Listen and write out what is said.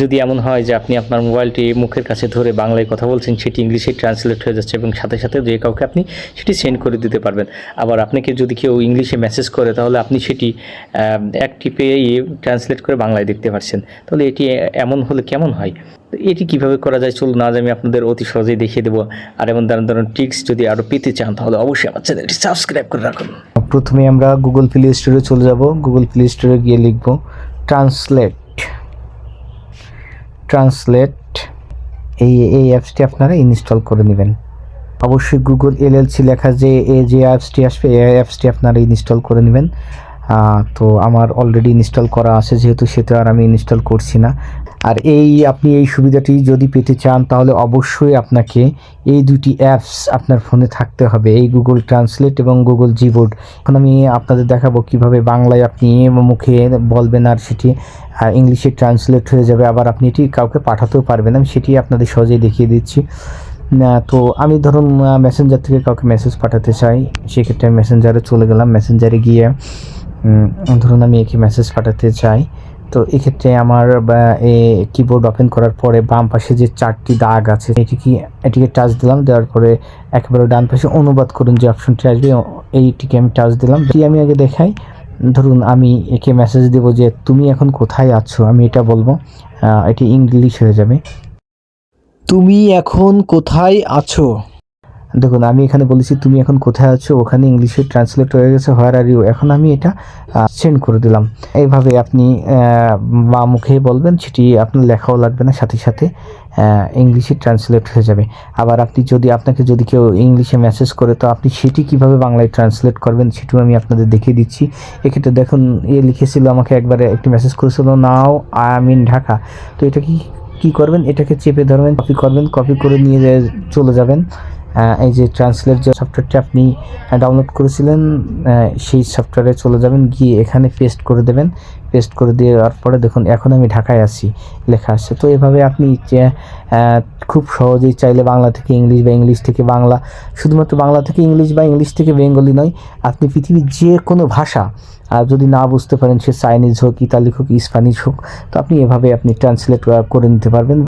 যদি এমন হয় যে আপনি আপনার মোবাইলটি মুখের কাছে ধরে বাংলায় কথা বলছেন, সেটি ইংলিশে ট্রান্সলেট হয়ে যাচ্ছে এবং সাথে সাথে যে কাউকে আপনি সেটি সেন্ড করে দিতে পারবেন। আবার আপনাকে যদি কেউ ইংলিশে মেসেজ করে, তাহলে আপনি সেটি এক টিপেই ট্রান্সলেট করে বাংলায় দেখতে পারছেন। তাহলে এটি এমন হলে কেমন হয়? এটি কীভাবে করা যায়? চলুন, আজ আমি আপনাদের অতি সহজেই দেখিয়ে দেবো। আর এমন ধরনের ধরনের ট্রিক্স যদি আরও পেতে চান, তাহলে অবশ্যই আমার চ্যানেলটি সাবস্ক্রাইব করে রাখুন। প্রথমে আমরা গুগল প্লে স্টোরে চলে যাব। গুগল প্লে স্টোরে গিয়ে লিখব ট্রান্সলেট ট্রান্সলেট এই এই অ্যাপসটি আপনারা ইনস্টল করে নেবেন। অবশ্যই গুগল এলএলসি লেখা যে এ যে অ্যাপসটি আসবে, এই অ্যাপসটি আপনারা ইনস্টল করে নেবেন। তো আমার অলরেডি ইনস্টল করা আছে, যেহেতু সেটা আর আমি ইনস্টল করছি না। আর এই আপনি এই সুবিধাটি যদি পেতে চান, তাহলে অবশ্যই আপনাকে এই দুটি অ্যাপস আপনার ফোনে থাকতে হবে। এই গুগল ট্রান্সলেট এবং গুগল জিবোর্ড এখন আমি আপনাদের দেখাবো কীভাবে বাংলায় আপনি মুখে বলবেন আর সেটি ইংলিশে ট্রান্সলেট হয়ে যাবে। আবার আপনি এটি কাউকে পাঠাতেও পারবেন। আমি সেটি আপনাদের সহজেই দেখিয়ে দিচ্ছি। তো আমি ধরুন মেসেঞ্জার থেকে কাউকে মেসেজ পাঠাতে চাই, সেক্ষেত্রে মেসেঞ্জারে চলে গেলাম। মেসেঞ্জারে গিয়ে ধরুন আমি একে মেসেজ পাঠাতে চাই। তো এক্ষেত্রে আমার কিবোর্ড ওপেন করার পরে বাম পাশে যে চারটি দাগ আছে এটি কি এটিকে টাচ দিলাম, দেওয়ার পরে একেবারে ডান পাশে অনুবাদ করুন যে অপশনটি আসবে এইটিকে আমি টাচ দিলাম। এটি আমি আগে দেখাই। ধরুন আমি একে মেসেজ দেব যে, তুমি এখন কোথায় আছো? আমি এটা বলব। এটি ইংলিশ হয়ে যাবে। তুমি এখন কোথায় আছো? দেখুন, আমি এখানে বলেছি, তুমি এখন কোথায় আছো? ওখানে ইংলিশে ট্রান্সলেট হয়ে গেছে হোয়ার আর ইউ এখন আমি এটা সেন্ড করে দিলাম। এইভাবে আপনি মা মুখে বলবেন, সেটি আপনার লেখাও লাগবে না, সাথে সাথে ইংলিশে ট্রান্সলেট হয়ে যাবে। আবার আপনি যদি, আপনাকে যদি কেউ ইংলিশে মেসেজ করে, তো আপনি সেটি কীভাবে বাংলায় ট্রান্সলেট করবেন, সেটিও আমি আপনাদের দেখিয়ে দিচ্ছি। এক্ষেত্রে দেখুন, এ লিখেছিল আমাকে একবারে একটি মেসেজ করেছিল, now, I am in Dhaka. তো এটা কি কি করবেন? এটাকে চেপে ধরবেন কপি করবেন কপি করে নিয়ে চলে যাবেন। এই যে ট্রান্সলেট যে সফটওয়্যারটি আপনি ডাউনলোড করেছিলেন সেই সফটওয়্যারে চলে যাবেন, গিয়ে এখানে পেস্ট করে দেবেন। পেস্ট করে দেওয়ার পরে দেখুন, এখন আমি ঢাকায় আছি, লেখা আসছে তো এভাবে আপনি খুব সহজেই চাইলে বাংলা থেকে ইংলিশ বা ইংলিশ থেকে বাংলা, শুধুমাত্র বাংলা থেকে ইংলিশ বা ইংলিশ থেকে বেঙ্গলি নয়, আপনি পৃথিবীর যে কোনো ভাষা, আর যদি না বুঝতে পারেন, সে চাইনিজ হোক, ইতালি হোক, স্প্যানিশ হোক, তো আপনি এভাবে আপনি ট্রান্সলেট করে নিতে পারবেন।